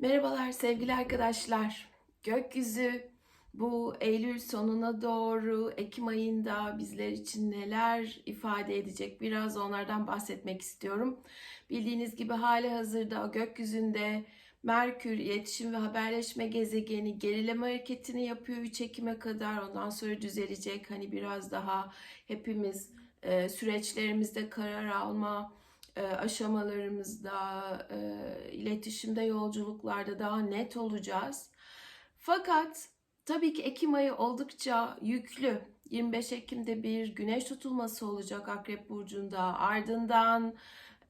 Merhabalar sevgili arkadaşlar. Gökyüzü bu Eylül sonuna doğru Ekim ayında bizler için neler ifade edecek biraz onlardan bahsetmek istiyorum. Bildiğiniz gibi hali hazırda gökyüzünde Merkür iletişim ve haberleşme gezegeni gerileme hareketini yapıyor 3 Ekim'e kadar. Ondan sonra düzelecek. Hani biraz daha hepimiz e, süreçlerimizde karar alma, aşamalarımızda, e, iletişimde, yolculuklarda daha net olacağız. Fakat tabii ki Ekim ayı oldukça yüklü. 25 Ekim'de bir güneş tutulması olacak Akrep Burcu'nda. Ardından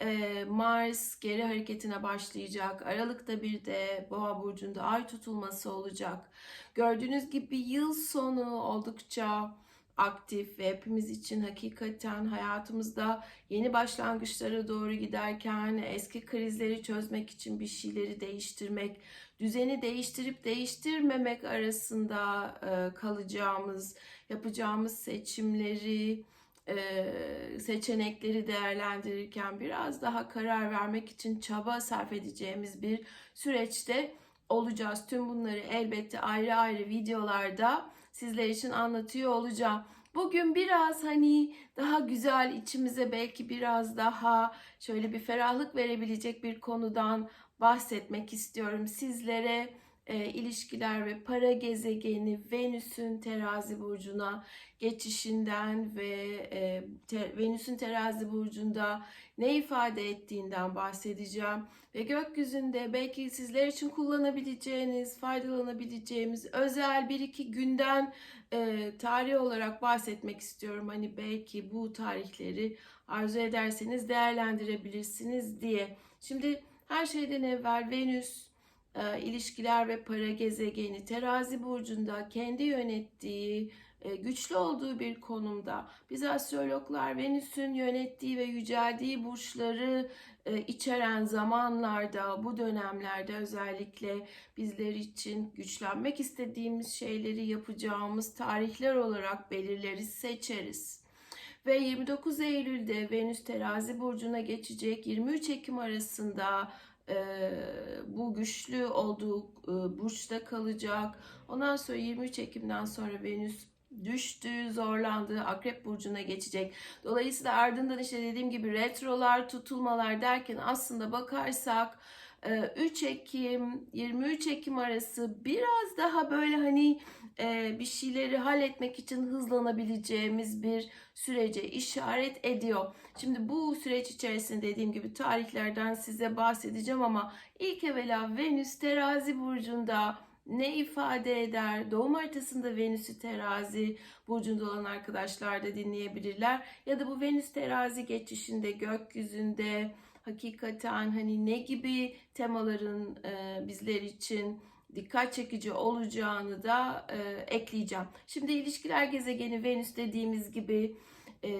e, Mars geri hareketine başlayacak. Aralık'ta bir de Boğa Burcu'nda ay tutulması olacak. Gördüğünüz gibi yıl sonu oldukça aktif ve hepimiz için hakikaten hayatımızda yeni başlangıçlara doğru giderken eski krizleri çözmek için bir şeyleri değiştirmek, düzeni değiştirip değiştirmemek arasında e, kalacağımız, yapacağımız seçimleri, e, seçenekleri değerlendirirken biraz daha karar vermek için çaba sarf edeceğimiz bir süreçte olacağız. Tüm bunları elbette ayrı ayrı videolarda sizler için anlatıyor olacağım. Bugün biraz hani daha güzel içimize belki biraz daha şöyle bir ferahlık verebilecek bir konudan bahsetmek istiyorum sizlere. E, ilişkiler ve para gezegeni Venüs'ün terazi burcuna geçişinden ve e, te, Venüs'ün terazi burcunda ne ifade ettiğinden bahsedeceğim. Ve gökyüzünde belki sizler için kullanabileceğiniz, faydalanabileceğimiz özel bir iki günden e, tarih olarak bahsetmek istiyorum. Hani belki bu tarihleri arzu ederseniz değerlendirebilirsiniz diye. Şimdi her şeyden evvel Venüs e, ilişkiler ve para gezegeni terazi burcunda kendi yönettiği e, güçlü olduğu bir konumda. Biz astrologlar Venüs'ün yönettiği ve yüceldiği burçları e, içeren zamanlarda, bu dönemlerde özellikle bizler için güçlenmek istediğimiz şeyleri yapacağımız tarihler olarak belirleriz, seçeriz. Ve 29 Eylül'de Venüs terazi burcuna geçecek 23 Ekim arasında bu güçlü olduğu burçta kalacak. Ondan sonra 23 Ekim'den sonra Venüs düştü, zorlandı, Akrep Burcu'na geçecek. Dolayısıyla ardından işte dediğim gibi retrolar, tutulmalar derken aslında bakarsak 3 Ekim, 23 Ekim arası biraz daha böyle hani bir şeyleri halletmek için hızlanabileceğimiz bir sürece işaret ediyor. Şimdi bu süreç içerisinde dediğim gibi tarihlerden size bahsedeceğim ama ilk evvela Venüs terazi burcunda ne ifade eder? Doğum haritasında Venüs'ü terazi burcunda olan arkadaşlar da dinleyebilirler. Ya da bu Venüs terazi geçişinde gökyüzünde hakikaten hani ne gibi temaların e, bizler için dikkat çekici olacağını da e, ekleyeceğim. Şimdi ilişkiler gezegeni Venüs dediğimiz gibi e,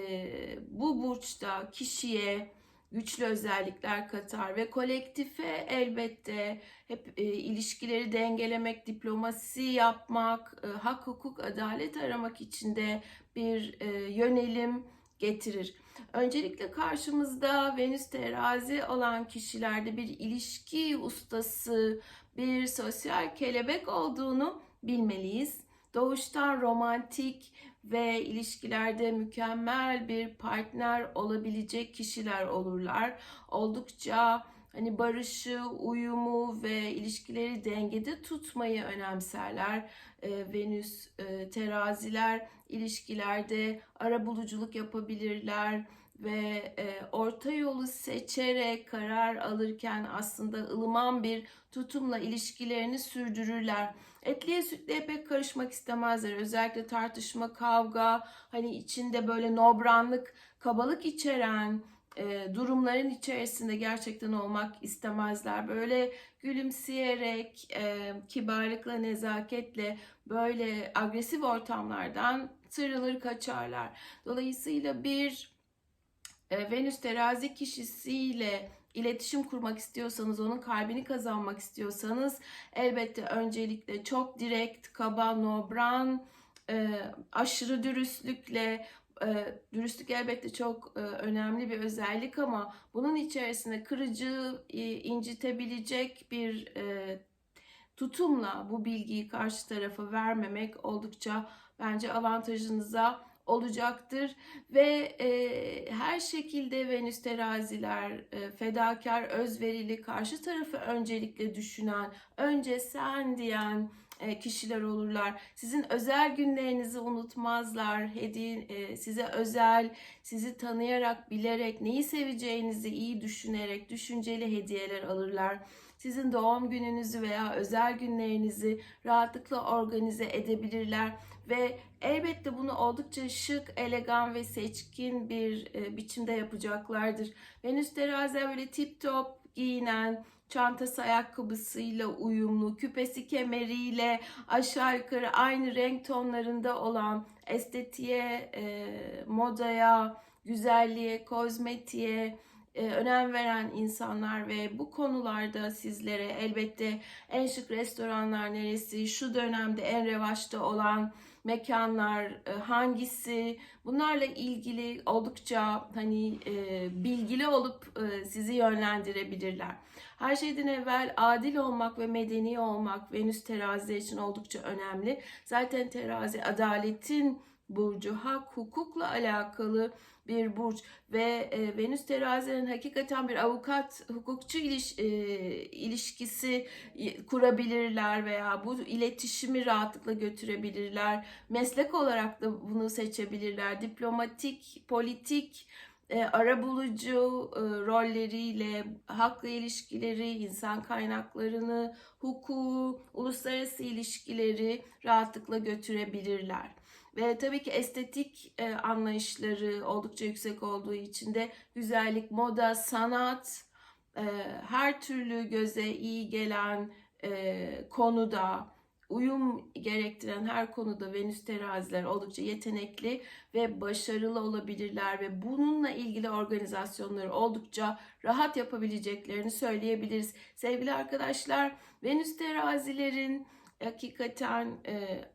bu burçta kişiye güçlü özellikler katar ve kolektife elbette hep e, ilişkileri dengelemek, diplomasi yapmak, e, hak, hukuk, adalet aramak için de bir e, yönelim getirir. Öncelikle karşımızda Venüs terazi olan kişilerde bir ilişki ustası, bir sosyal kelebek olduğunu bilmeliyiz. Doğuştan romantik ve ilişkilerde mükemmel bir partner olabilecek kişiler olurlar. Oldukça hani barışı, uyumu ve ilişkileri dengede tutmayı önemserler. E, Venüs e, teraziler ilişkilerde ara buluculuk yapabilirler ve e, orta yolu seçerek karar alırken aslında ılıman bir tutumla ilişkilerini sürdürürler. Etliye sütlüye pek karışmak istemezler. Özellikle tartışma, kavga, hani içinde böyle nobranlık, kabalık içeren e, durumların içerisinde gerçekten olmak istemezler. Böyle gülümseyerek, e, kibarlıkla, nezaketle böyle agresif ortamlardan sıyrılır kaçarlar. Dolayısıyla bir e, Venüs terazi kişisiyle iletişim kurmak istiyorsanız, onun kalbini kazanmak istiyorsanız elbette öncelikle çok direkt, kaba, nobran, e, aşırı dürüstlükle e, dürüstlük elbette çok e, önemli bir özellik ama bunun içerisinde kırıcı, e, incitebilecek bir e, tutumla bu bilgiyi karşı tarafa vermemek oldukça bence avantajınıza olacaktır. Ve e, her şekilde Venüs teraziler e, fedakar, özverili, karşı tarafı öncelikle düşünen, önce sen diyen kişiler olurlar. Sizin özel günlerinizi unutmazlar. Hediye e, size özel, sizi tanıyarak, bilerek, neyi seveceğinizi iyi düşünerek düşünceli hediyeler alırlar. Sizin doğum gününüzü veya özel günlerinizi rahatlıkla organize edebilirler ve elbette bunu oldukça şık, elegan ve seçkin bir e, biçimde yapacaklardır. Venüs teraziler böyle tip top giyinen, çantası ayakkabısıyla uyumlu, küpesi kemeriyle aşağı yukarı aynı renk tonlarında olan estetiğe, e, modaya, güzelliğe, kozmetiğe e, önem veren insanlar ve bu konularda sizlere elbette en şık restoranlar neresi, şu dönemde en revaçta olan mekanlar e, hangisi bunlarla ilgili oldukça hani e, bilgili olup e, sizi yönlendirebilirler. Her şeyden evvel adil olmak ve medeni olmak Venüs terazi için oldukça önemli. Zaten terazi adaletin burcu, hak, hukukla alakalı bir burç ve e, Venüs terazinin hakikaten bir avukat, hukukçu iliş, e, ilişkisi kurabilirler veya bu iletişimi rahatlıkla götürebilirler. Meslek olarak da bunu seçebilirler. Diplomatik, politik, e, arabulucu e, rolleriyle halkla ilişkileri, insan kaynaklarını, hukuku, uluslararası ilişkileri rahatlıkla götürebilirler. Ve tabii ki estetik e, anlayışları oldukça yüksek olduğu için de güzellik, moda, sanat, e, her türlü göze iyi gelen e, konuda, uyum gerektiren her konuda Venüs teraziler oldukça yetenekli ve başarılı olabilirler ve bununla ilgili organizasyonları oldukça rahat yapabileceklerini söyleyebiliriz. Sevgili arkadaşlar, Venüs terazilerin hakikaten e,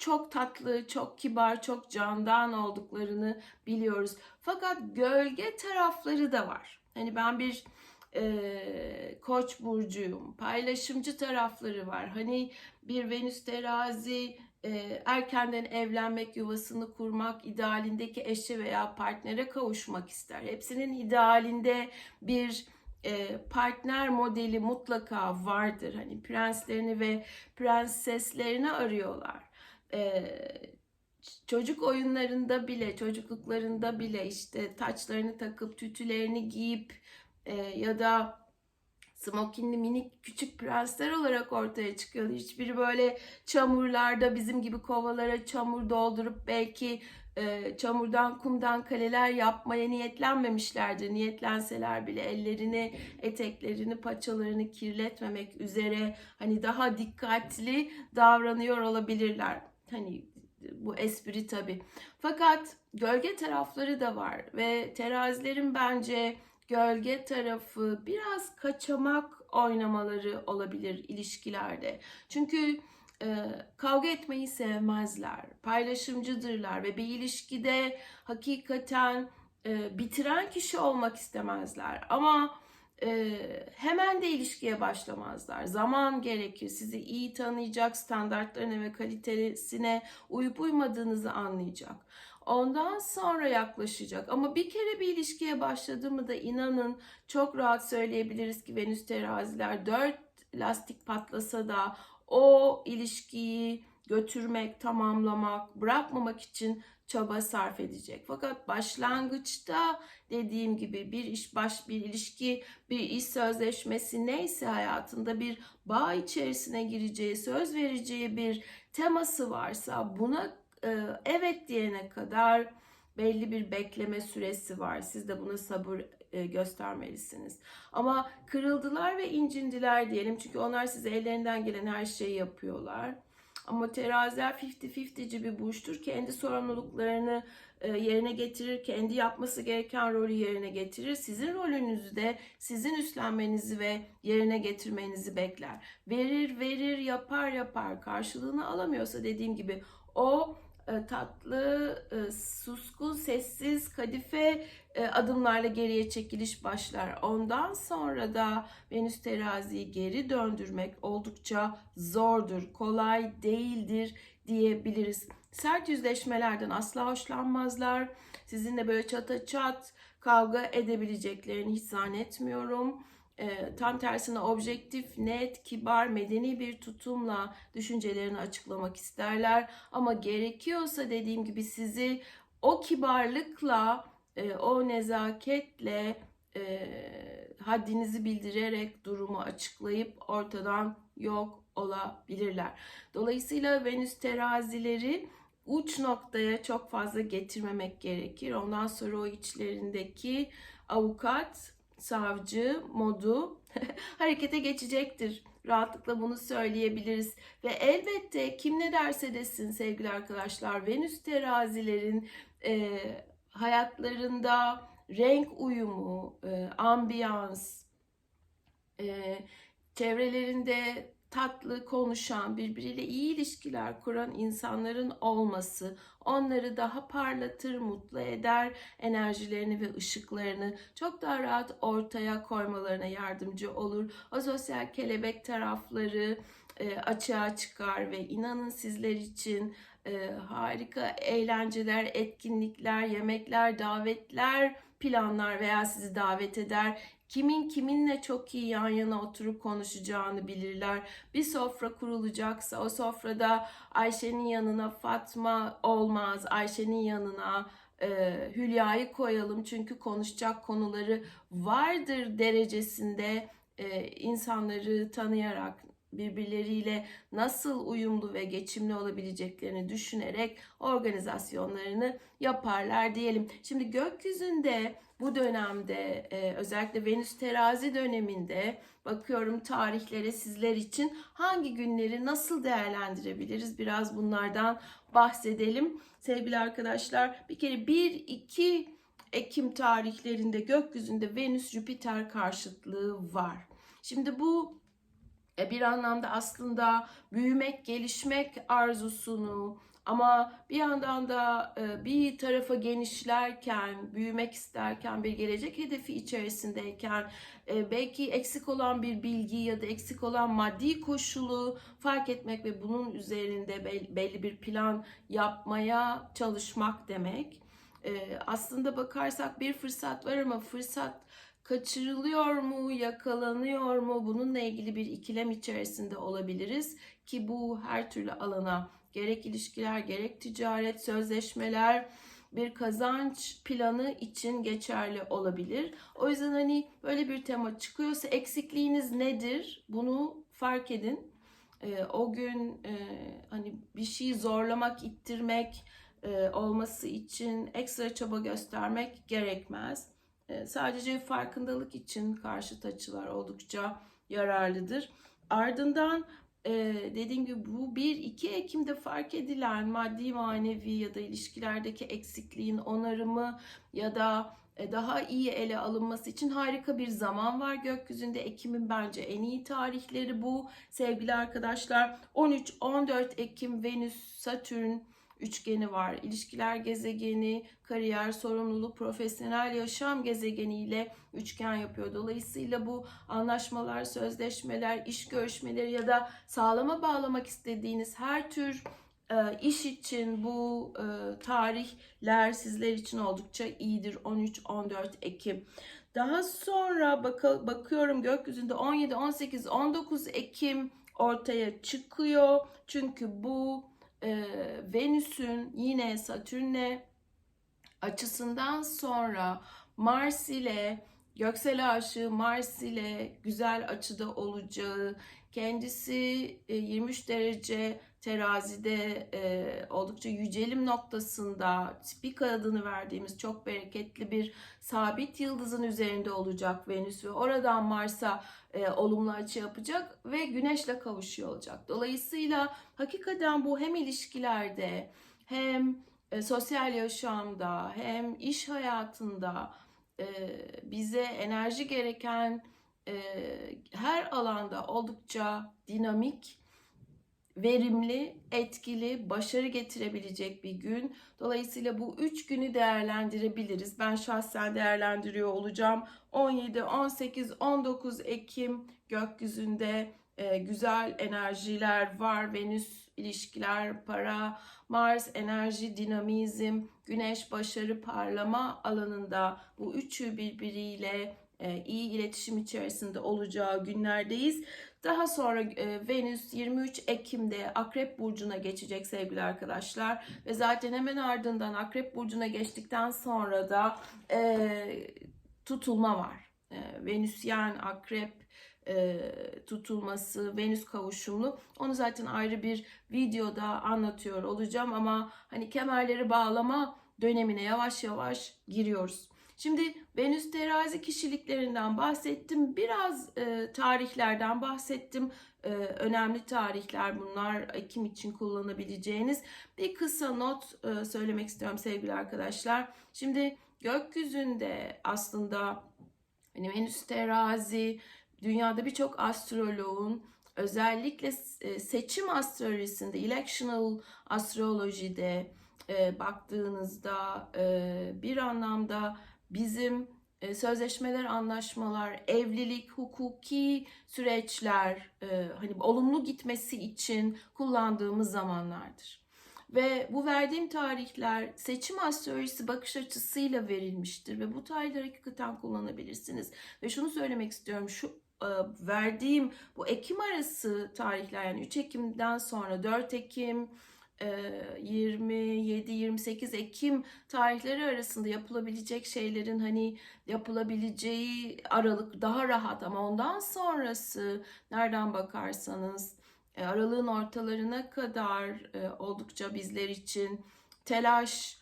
çok tatlı, çok kibar, çok candan olduklarını biliyoruz. Fakat gölge tarafları da var. Hani ben bir e, koç burcuyum. Paylaşımcı tarafları var. Hani bir Venüs terazi e, erkenden evlenmek, yuvasını kurmak, idealindeki eşe veya partnere kavuşmak ister. Hepsinin idealinde bir e, partner modeli mutlaka vardır. Hani prenslerini ve prenseslerini arıyorlar e, çocuk oyunlarında bile, çocukluklarında bile işte taçlarını takıp, tütülerini giyip e, ya da smokinli minik küçük prensler olarak ortaya çıkıyor. Hiçbiri böyle çamurlarda bizim gibi kovalara çamur doldurup belki e, çamurdan kumdan kaleler yapmaya niyetlenmemişlerdir. Niyetlenseler bile ellerini, eteklerini, paçalarını kirletmemek üzere hani daha dikkatli davranıyor olabilirler. Hani bu espri tabi. Fakat gölge tarafları da var ve terazilerin bence gölge tarafı biraz kaçamak oynamaları olabilir ilişkilerde. Çünkü e, kavga etmeyi sevmezler, paylaşımcıdırlar ve bir ilişkide hakikaten e, bitiren kişi olmak istemezler. Ama e, hemen de ilişkiye başlamazlar. Zaman gerekir. Sizi iyi tanıyacak, standartlarına ve kalitesine uyup uymadığınızı anlayacak. Ondan sonra yaklaşacak. Ama bir kere bir ilişkiye başladığımı da inanın çok rahat söyleyebiliriz ki Venüs teraziler dört lastik patlasa da o ilişkiyi götürmek, tamamlamak, bırakmamak için çaba sarf edecek. Fakat başlangıçta dediğim gibi bir iş baş bir ilişki, bir iş sözleşmesi neyse hayatında bir bağ içerisine gireceği, söz vereceği bir teması varsa buna e, evet diyene kadar belli bir bekleme süresi var. Siz de buna sabır e, göstermelisiniz. Ama kırıldılar ve incindiler diyelim. Çünkü onlar size ellerinden gelen her şeyi yapıyorlar. Ama teraziler 50-50'ci bir burçtur. Kendi sorumluluklarını e, yerine getirir, kendi yapması gereken rolü yerine getirir. Sizin rolünüzü de sizin üstlenmenizi ve yerine getirmenizi bekler. Verir, verir, yapar, yapar. Karşılığını alamıyorsa dediğim gibi o e, tatlı, e, suskun, sessiz, kadife adımlarla geriye çekiliş başlar. Ondan sonra da Venüs teraziyi geri döndürmek oldukça zordur, kolay değildir diyebiliriz. Sert yüzleşmelerden asla hoşlanmazlar. Sizinle böyle çata çat kavga edebileceklerini hiç zannetmiyorum. E, tam tersine objektif, net, kibar, medeni bir tutumla düşüncelerini açıklamak isterler. Ama gerekiyorsa dediğim gibi sizi o kibarlıkla, e, o nezaketle, e, haddinizi bildirerek durumu açıklayıp ortadan yok olabilirler. Dolayısıyla Venüs terazileri uç noktaya çok fazla getirmemek gerekir. Ondan sonra o içlerindeki avukat, savcı modu harekete geçecektir. Rahatlıkla bunu söyleyebiliriz. Ve elbette kim ne derse desin sevgili arkadaşlar Venüs terazilerin e, hayatlarında renk uyumu, e, ambiyans, e, çevrelerinde tatlı konuşan, birbiriyle iyi ilişkiler kuran insanların olması onları daha parlatır, mutlu eder, enerjilerini ve ışıklarını çok daha rahat ortaya koymalarına yardımcı olur. O sosyal kelebek tarafları e, açığa çıkar ve inanın sizler için e, harika eğlenceler, etkinlikler, yemekler, davetler planlar veya sizi davet eder kimin kiminle çok iyi yan yana oturup konuşacağını bilirler. Bir sofra kurulacaksa o sofrada Ayşe'nin yanına Fatma olmaz, Ayşe'nin yanına e, Hülya'yı koyalım çünkü konuşacak konuları vardır derecesinde e, insanları tanıyarak birbirleriyle nasıl uyumlu ve geçimli olabileceklerini düşünerek organizasyonlarını yaparlar diyelim. Şimdi gökyüzünde bu dönemde e, özellikle Venüs terazi döneminde bakıyorum tarihlere sizler için hangi günleri nasıl değerlendirebiliriz biraz bunlardan bahsedelim. Sevgili arkadaşlar bir kere 1-2 Ekim tarihlerinde gökyüzünde Venüs Jüpiter karşıtlığı var. Şimdi bu bir anlamda aslında büyümek, gelişmek arzusunu ama bir yandan da e, bir tarafa genişlerken, büyümek isterken, bir gelecek hedefi içerisindeyken e, belki eksik olan bir bilgi ya da eksik olan maddi koşulu fark etmek ve bunun üzerinde belli bir plan yapmaya çalışmak demek. Aslında bakarsak bir fırsat var ama fırsat kaçırılıyor mu, yakalanıyor mu bununla ilgili bir ikilem içerisinde olabiliriz ki bu her türlü alana gerek ilişkiler, gerek ticaret, sözleşmeler bir kazanç planı için geçerli olabilir. O yüzden hani böyle bir tema çıkıyorsa eksikliğiniz nedir? Bunu fark edin. Ee, o gün e, hani bir şeyi zorlamak, ittirmek e, olması için ekstra çaba göstermek gerekmez. E, sadece farkındalık için karşıt açılar oldukça yararlıdır. Ardından e, dediğim gibi bu 1-2 Ekim'de fark edilen maddi manevi ya da ilişkilerdeki eksikliğin onarımı ya da e, daha iyi ele alınması için harika bir zaman var gökyüzünde. Ekim'in bence en iyi tarihleri bu. Sevgili arkadaşlar 13-14 Ekim Venüs Satürn üçgeni var. İlişkiler gezegeni, kariyer, sorumluluk, profesyonel yaşam gezegeniyle üçgen yapıyor. Dolayısıyla bu anlaşmalar, sözleşmeler, iş görüşmeleri ya da sağlama bağlamak istediğiniz her tür e, iş için bu e, tarihler sizler için oldukça iyidir. 13-14 Ekim. Daha sonra bak bakıyorum gökyüzünde 17, 18, 19 Ekim ortaya çıkıyor. Çünkü bu e, Venüs'ün yine Satürn'le açısından sonra Mars ile göksel aşığı Mars ile güzel açıda olacağı kendisi 23 derece terazide e, oldukça yücelim noktasında Spika adını verdiğimiz çok bereketli bir sabit yıldızın üzerinde olacak Venüs ve oradan Mars'a e, olumlu açı yapacak ve Güneş'le kavuşuyor olacak. Dolayısıyla hakikaten bu hem ilişkilerde hem e, sosyal yaşamda hem iş hayatında e, bize enerji gereken e, her alanda oldukça dinamik verimli, etkili, başarı getirebilecek bir gün. Dolayısıyla bu üç günü değerlendirebiliriz. Ben şahsen değerlendiriyor olacağım. 17, 18, 19 Ekim gökyüzünde e, güzel enerjiler var. Venüs ilişkiler, para, Mars enerji, dinamizm, Güneş başarı, parlama alanında bu üçü birbiriyle e, iyi iletişim içerisinde olacağı günlerdeyiz. Daha sonra e, Venüs 23 Ekim'de Akrep Burcu'na geçecek sevgili arkadaşlar. Ve zaten hemen ardından Akrep Burcu'na geçtikten sonra da e, tutulma var. E, Venüsyen Akrep e, tutulması, Venüs kavuşumlu. Onu zaten ayrı bir videoda anlatıyor olacağım ama hani kemerleri bağlama dönemine yavaş yavaş giriyoruz. Şimdi Venüs terazi kişiliklerinden bahsettim. Biraz e, tarihlerden bahsettim. E, önemli tarihler bunlar. Ekim için kullanabileceğiniz. Bir kısa not e, söylemek istiyorum sevgili arkadaşlar. Şimdi gökyüzünde aslında hani Venüs terazi, dünyada birçok astroloğun özellikle e, seçim astrolojisinde, electional astrolojide e, baktığınızda e, bir anlamda bizim e, sözleşmeler, anlaşmalar, evlilik, hukuki süreçler e, hani olumlu gitmesi için kullandığımız zamanlardır. Ve bu verdiğim tarihler seçim astrolojisi bakış açısıyla verilmiştir ve bu tarihleri hakikaten kullanabilirsiniz. Ve şunu söylemek istiyorum şu e, verdiğim bu Ekim arası tarihler yani 3 Ekim'den sonra 4 Ekim 27-28 Ekim tarihleri arasında yapılabilecek şeylerin hani yapılabileceği aralık daha rahat ama ondan sonrası nereden bakarsanız aralığın ortalarına kadar oldukça bizler için telaş,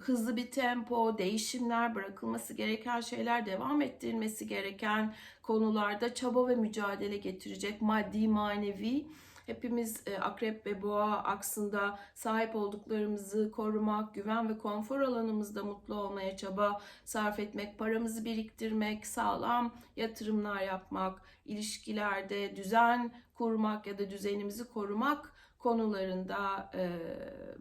hızlı bir tempo, değişimler, bırakılması gereken şeyler, devam ettirilmesi gereken konularda çaba ve mücadele getirecek maddi manevi hepimiz akrep ve boğa aksında sahip olduklarımızı korumak, güven ve konfor alanımızda mutlu olmaya çaba sarf etmek, paramızı biriktirmek, sağlam yatırımlar yapmak, ilişkilerde düzen kurmak ya da düzenimizi korumak konularında e,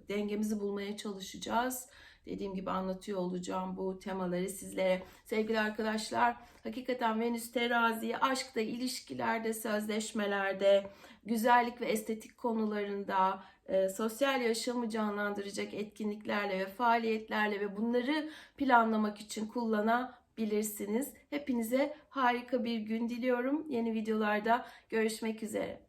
dengemizi bulmaya çalışacağız. Dediğim gibi anlatıyor olacağım bu temaları sizlere. Sevgili arkadaşlar, hakikaten Venüs teraziyi aşkta, ilişkilerde, sözleşmelerde, güzellik ve estetik konularında, e, sosyal yaşamı canlandıracak etkinliklerle ve faaliyetlerle ve bunları planlamak için kullanabilirsiniz. Hepinize harika bir gün diliyorum. Yeni videolarda görüşmek üzere.